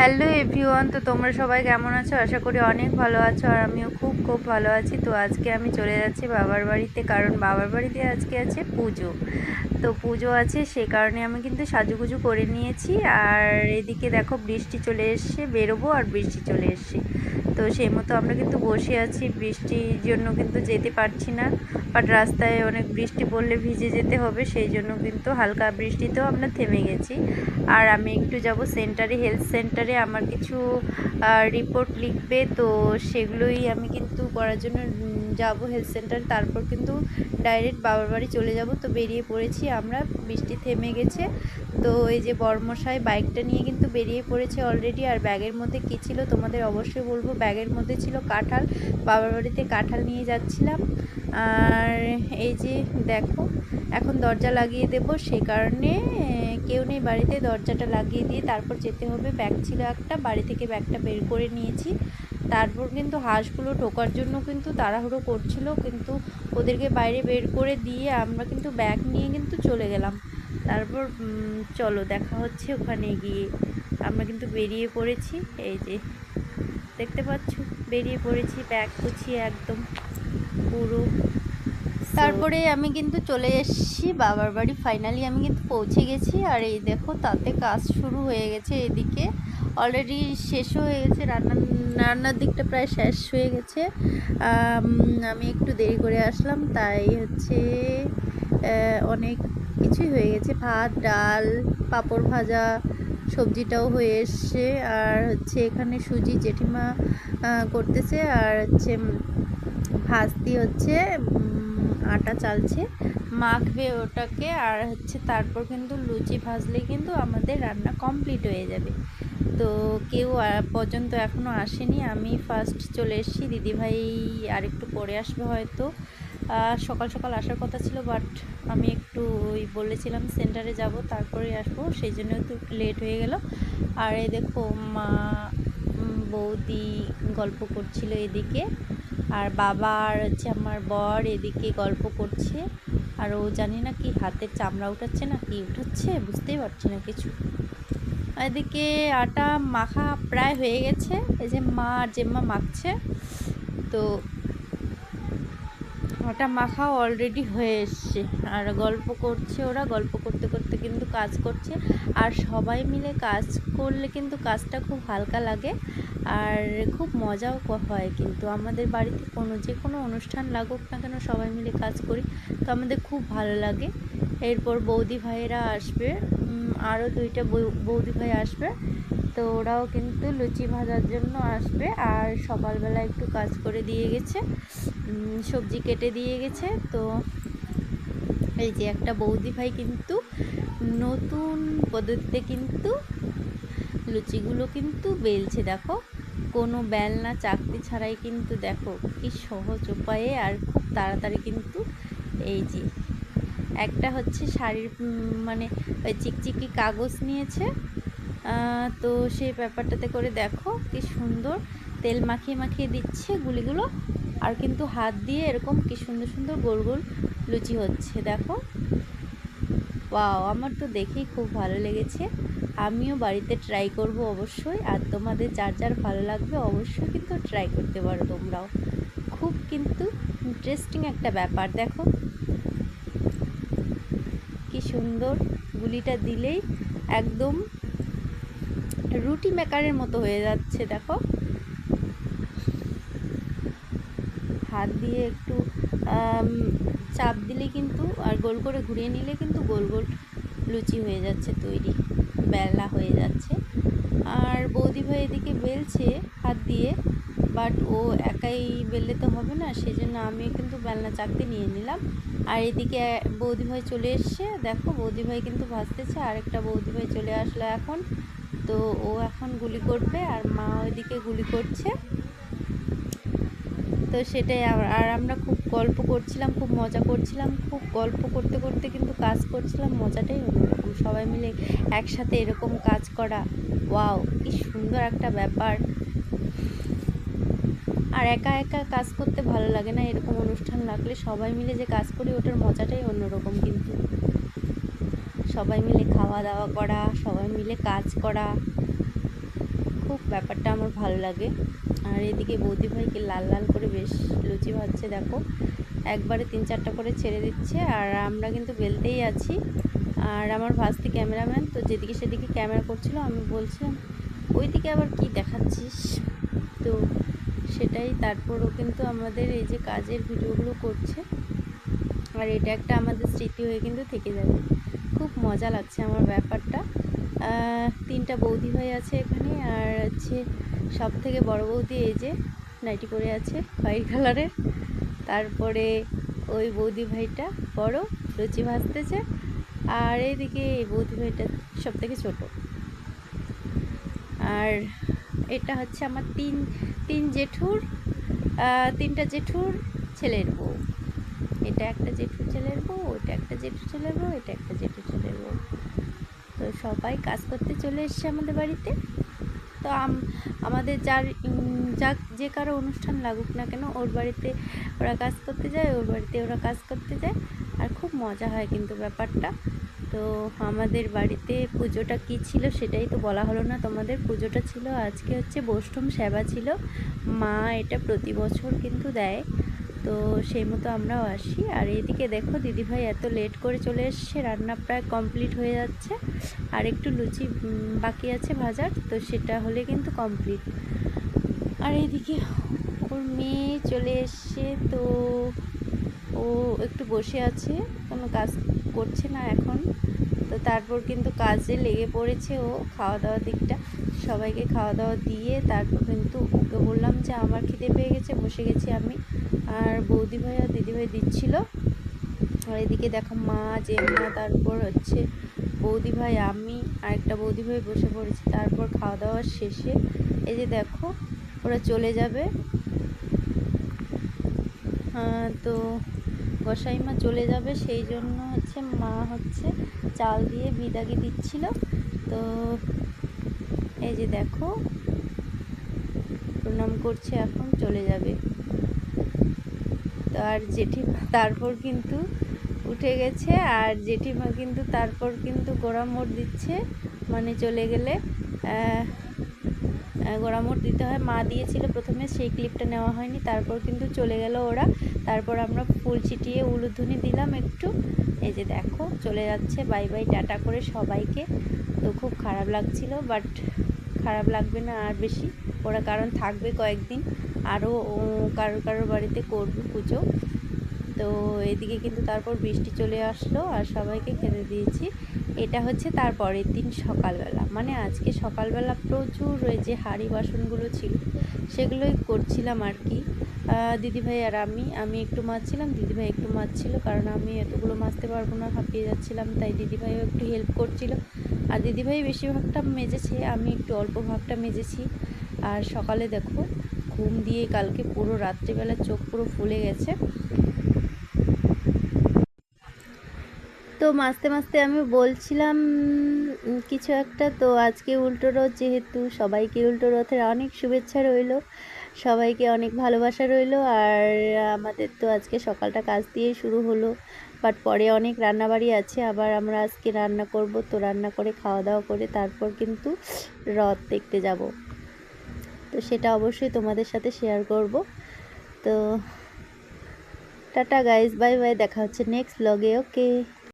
Hello everyone তো তোমরা সবাই কেমন আছো? আশা করি অনেক ভালো আছো আর আমিও খুব খুব ভালো আছি। তো আজকে আমি চলে যাচ্ছি বাবার বাড়িতে, কারণ বাবার বাড়িতে আজকে আছে পুজো। তো পুজো আছে, সে কারণে আমি কিন্তু সাজুগুজু করে নিয়েছি। আর এদিকে দেখো বৃষ্টি চলে এসছে, বেরোবো আর বৃষ্টি চলে এসছে। তো সেই মতো আমরা কিন্তু বসে আছি, বৃষ্টির জন্য কিন্তু যেতে পারছি না। বাট রাস্তায় অনেক বৃষ্টি পড়লে ভিজে যেতে হবে, সেই জন্য কিন্তু হালকা বৃষ্টিতেও আমরা থেমে গেছি। আর আমি একটু যাব সেন্টারে, হেলথ সেন্টারে। আমার কিছু রিপোর্ট লিখবে, তো সেগুলোই আমি কিন্তু করার জন্য যাব হেলথ সেন্টার। তারপর কিন্তু ডাইরেক্ট বাবার বাড়ি চলে যাব। তো বেরিয়ে পড়েছি। আমরা বৃষ্টি থেমে গেছে। তো এই যে বর্মশাই বাইকটা নিয়ে কিন্তু বেরিয়ে পড়েছে অলরেডি আর ব্যাগের মধ্যে কী ছিল তোমাদের অবশ্যই বলব। ব্যাগের মধ্যে ছিল কাঁঠাল, বাবার বাড়িতে কাঁঠাল নিয়ে যাচ্ছিলাম। আর এই যে দেখো, এখন দরজা লাগিয়ে দেব, সে কারণে কেউ নেই বাড়িতে। দরজাটা লাগিয়ে দিয়ে তারপর যেতে হবে। ব্যাগ ছিল একটা, বাড়ি থেকে ব্যাগটা বের করে নিয়েছি। তারপর কিন্তু হাঁসগুলো ঢোকার জন্য কিন্তু তাড়াহুড়ো করছিল, কিন্তু ওদেরকে বাইরে বের করে দিয়ে আমরা কিন্তু ব্যাগ নিয়ে কিন্তু চলে গেলাম। তারপর চলো দেখা হচ্ছে ওখানে গিয়ে। আমরা কিন্তু বেরিয়ে পড়েছি, এই যে দেখতে পাচ্ছ, বেরিয়ে পড়েছি, ব্যাগ গুছিয়ে একদম পুরো। তারপরে আমি কিন্তু চলে এসেছি, বাবার বাড়ি ফাইনালি আমি কিন্তু পৌঁছে গেছি। আর এই দেখো, তাতে কাজ শুরু হয়ে গেছে এদিকে। অলরেডি শেষও হয়ে গেছে, রান্না, রান্নার দিকটা প্রায় শেষ হয়ে গেছে। আমি একটু দেরি করে আসলাম, তাই হচ্ছে অনেক কিছুই হয়ে গেছে। ভাত, ডাল, পাঁপড় ভাজা, সবজিটাও হয়ে এসছে। আর হচ্ছে এখানে সুজি জেঠিমা করতেছে। আর হচ্ছে ভাজতি হচ্ছে আটা চালছে। মাখবে ওটাকে আর হচ্ছে তারপর কিন্তু লুচি ভাজলে কিন্তু আমাদের রান্না কমপ্লিট হয়ে যাবে। তো কেউ পর্যন্ত এখনও আসেনি। আমি ফার্স্ট চলে এসেছি। দিদিভাই আর একটু পরে আসবে হয়তো। সকাল সকাল আসার কথা ছিল বাট আমি একটু ওই বলেছিলাম সেন্টারে যাব, তারপরে আসব। সেই জন্য একটু লেট হয়ে গেল। আর এই দেখো, মা বৌদি গল্প করছিল এদিকে। আর বাবা আর হচ্ছে আমার বর এদিকে গল্প করছে। আর ও জানি না কি হাতের চামড়া উঠাচ্ছে না কি উঠাচ্ছে, বুঝতেই পারছি না কিছু। এদিকে আটা মাখা প্রায় হয়ে গেছে। এই যে মা আর জেম্মা মাখছে। তো আটা মাখা অলরেডি হয়ে এসছে। আর গল্প করছে ওরা, গল্প করতে করতে কিন্তু কাজ করছে। আর সবাই মিলে কাজ করলে কিন্তু কাজটা খুব হালকা লাগে। আর খুব মজাও হয় কিন্তু আমাদের বাড়িতে কোনো, যে কোনো অনুষ্ঠান লাগুক না কেন সবাই মিলে কাজ করি। তো আমাদের খুব ভালো লাগে। এরপর বৌদি ভাইয়েরা আসবে। আরও দুইটা বৌদি ভাই আসবে। তো ওরাও কিন্তু লুচি ভাজার জন্য আসবে আর সকালবেলা একটু কাজ করে দিয়ে গেছে। সবজি কেটে দিয়ে গেছে। তো এই যে একটা বৌদি ভাই কিন্তু নতুন পদ্ধতিতে কিন্তু লুচিগুলো কিন্তু বেলছে, দেখো। কোনো বেলনা, চাকতি ছাড়াই কিন্তু দেখো কি সহজ উপায়ে আর খুব তাড়াতাড়ি কিন্তু এই যে একটা হচ্ছে শাড়ির মানে ওই চিকচিকি কাগজ নিয়েছে। তো সেই ব্যাপারটাতে করে দেখো কি সুন্দর তেল মাখিয়ে মাখিয়ে দিচ্ছে গুলিগুলো, আর কিন্তু হাত দিয়ে এরকম কি সুন্দর সুন্দর গোল গোল লুচি হচ্ছে, দেখো। ওয়াও, আমার তো দেখেই খুব ভালো লেগেছে। আমিও বাড়িতে ট্রাই করব অবশ্যই, আর তোমাদের যার যার ভালো লাগবে অবশ্যই কিন্তু ট্রাই করতে পারো তোমরাও। খুব কিন্তু ইন্টারেস্টিং একটা ব্যাপার, দেখো। কি সুন্দর গুলিটা দিলেই একদম রুটি মেকারের মতো হয়ে যাচ্ছে, দেখো। হাত দিয়ে একটু চাপ দিলে কিন্তু আর গোল করে ঘুরিয়ে নিলে কিন্তু গোল গোল লুচি হয়ে যাচ্ছে তৈরি, বেলা হয়ে যাচ্ছে। আর বৌদি ভাই এদিকে বেলছে হাত দিয়ে, বাট ও একাই বেললে তো হবে না সেই জন্য আমি কিন্তু বেলনা চাকতে নিয়ে নিলাম। আর এদিকে বৌদি ভাই চলে এসছে, দেখো বৌদি ভাই কিন্তু ভাজতেছে আরেকটা বৌদি ভাই চলে আসলো এখন। তো ও এখন গুলি করবে আর মা ওইদিকে গুলি করছে। তো সেটাই আর আমরা খুব গল্প করছিলাম, খুব মজা করছিলাম, খুব গল্প করতে করতে কিন্তু কাজ করছিলাম, মজাটাই অন্যরকম। সবাই মিলে একসাথে এরকম কাজ করা, ওয়াও, কি সুন্দর একটা ব্যাপার। আর একা একা কাজ করতে ভালো লাগে না, এরকম অনুষ্ঠান লাগলে সবাই মিলে যে কাজ করি, ওটার মজাটাই অন্যরকম কিন্তু। সবাই মিলে খাওয়া দাওয়া করা, সবাই মিলে কাজ করা। খুব ব্যাপারটা আমার ভালো লাগে। আর এদিকে বৌদি ভাইকে লাল লাল করে বেশ লুচি ভাজছে, দেখো। একবারে তিন চারটা করে ছেড়ে দিচ্ছে আর আমরা কিন্তু বেলতেই আছি। আর আমার ভাস্তি ক্যামেরাম্যান, তো যেদিকে সেদিকে ক্যামেরা করছিল, আমি বলছিলাম, ওইদিকে আবার কি দেখাচ্ছিস? তো সেটাই, তারপরও কিন্তু আমাদের এই যে কাজের ভিডিওগুলো করছে, আর এটা একটা আমাদের স্মৃতি হয়ে কিন্তু থেকে যাবে। খুব মজা লাগছে আমার ব্যাপারটা। তিনটা বৌদি ভাই আছে এখানে, আর হচ্ছে সব থেকে বড় বৌদি এই যে নাইটি পরে আছে হোয়াইট কালারের। তারপরে ওই বৌদি ভাইটা বড়, লুচি ভাজতেছে। আর এইদিকে এই বৌদি ভাইটা সব থেকে ছোটো। আর এটা হচ্ছে আমার তিন তিন জেঠুর তিনটা জেঠুর ছেলের বউ। এটা একটা জেঠুর ছেলের বউ ওটা একটা জেঠু ছেলের বউ, এটা একটা জেঠু ছেলের বউ। তো সবাই কাজ করতে চলে এসছে আমাদের বাড়িতে। তো আমাদের যার যাক যে কারও অনুষ্ঠান লাগুক না কেন, ওর বাড়িতে ওরা কাজ করতে যায়, ওর বাড়িতে ওরা কাজ করতে যায়। আর খুব মজা হয় কিন্তু ব্যাপারটা। তো আমাদের বাড়িতে পুজোটা কি ছিল সেটাই তো বলা হলো না তোমাদের। পুজোটা ছিল, আজকে হচ্ছে বৈষ্ণব সেবা ছিল। মা এটা প্রতি বছর কিন্তু দেয়। তো সেই মতো আমরাও আসি। আর এদিকে দেখো দিদিভাই এত লেট করে চলে এসছে, রান্না প্রায় কমপ্লিট হয়ে যাচ্ছে। আর একটু লুচি বাকি আছে ভাজার, তো সেটা হলে কিন্তু কমপ্লিট আর এইদিকে ওর মেয়ে চলে এসছে, তো ও একটু বসে আছে, কোনো কাজ করছে না এখন। তো তারপর কিন্তু কাজে লেগে পড়েছে ও খাওয়া দাওয়ার দিকটা। সবাইকে খাওয়া দাওয়া দিয়ে তারপর কিন্তু ওকে বললাম যে, আমার খিদে পেয়ে গেছে, বসে গেছি আমি। আর বৌদি ভাই আর দিদি ভাই দিচ্ছিল। আর এদিকে দেখো মা জেম্মা তারপর হচ্ছে বৌদি ভাই, আমি আর একটা বৌদি ভাই বসে পড়েছি। তারপর খাওয়া দাওয়ার শেষে এই যে দেখো, ওরা চলে যাবে। তো গোসাইমা চলে যাবে, সেই জন্য হচ্ছে মা হচ্ছে চাল দিয়ে বিদাগি দিচ্ছিল। তো এই যে দেখো প্রণাম করছে এখন চলে যাবে। তো আর জেঠিমা তারপর কিন্তু উঠে গেছে আর জেঠিমা কিন্তু তারপর কিন্তু গোড়া মোড় দিচ্ছে মানে চলে গেলে আহ, আহ, গোড়া মোড় দিতে হয়। মা দিয়েছিল প্রথমে সেই ক্লিপটা নেওয়া হয়নি তারপর কিন্তু চলে গেল ওরা। তারপর আমরা ফুল ছিটিয়ে উলুধ্বনি দিলাম একটু। এই যে দেখো চলে যাচ্ছে বাই বাই টাটা করে সবাইকে। তো খুব খারাপ লাগছিল বাট খারাপ লাগবে না আর বেশি। ওরা কারণ থাকবে কয়েকদিন। আরও কারোর কারোর বাড়িতে করবে পুজো। তো এদিকে কিন্তু তারপর বৃষ্টি চলে আসলো আর সবাইকে খেতে দিয়েছি। এটা হচ্ছে তার পরের দিন সকালবেলা। মানে আজকে সকালবেলা প্রচুর ওই যে হাঁড়ি বাসনগুলো ছিল, সেগুলোই করছিলাম আর কি। দিদিভাই আর আমি আমি একটু মাজছিলাম দিদিভাই একটু মাজছিল কারণ আমি এতগুলো মাজতে পারব না, হাঁপিয়ে যাচ্ছিলাম, তাই দিদিভাইও একটু হেল্প করছিল। আর দিদিভাই বেশিরভাগটা মেজেছে, আমি একটু অল্প ভাগটা মেজেছি। আর সকালে দেখো, ঘুম দিয়ে কালকে পুরো রাত্রিবেলা চোখ পুরো ফুলে গেছে। তো মাঝতে মাঝতে আমি বলছিলাম কিছু একটা। তো আজকে উল্টো রথ যেহেতু, সবাইকে উল্টো রথের অনেক শুভেচ্ছা রইল, সবাইকে অনেক ভালোবাসা রইল। আর আমাদের তো আজকে সকালটা কাজ দিয়ে শুরু হলো। বাট পরে অনেক রান্নাবাড়ি আছে, আবার আমরা আজকে রান্না করব, তো রান্না করে খাওয়া দাওয়া করে তারপর কিন্তু রথ দেখতে যাব। তো সেটা অবশ্যই তোমাদের সাথে শেয়ার করব। তো টাটা গাইজ বাই বাই দেখা হচ্ছে নেক্সট ব্লগে ওকে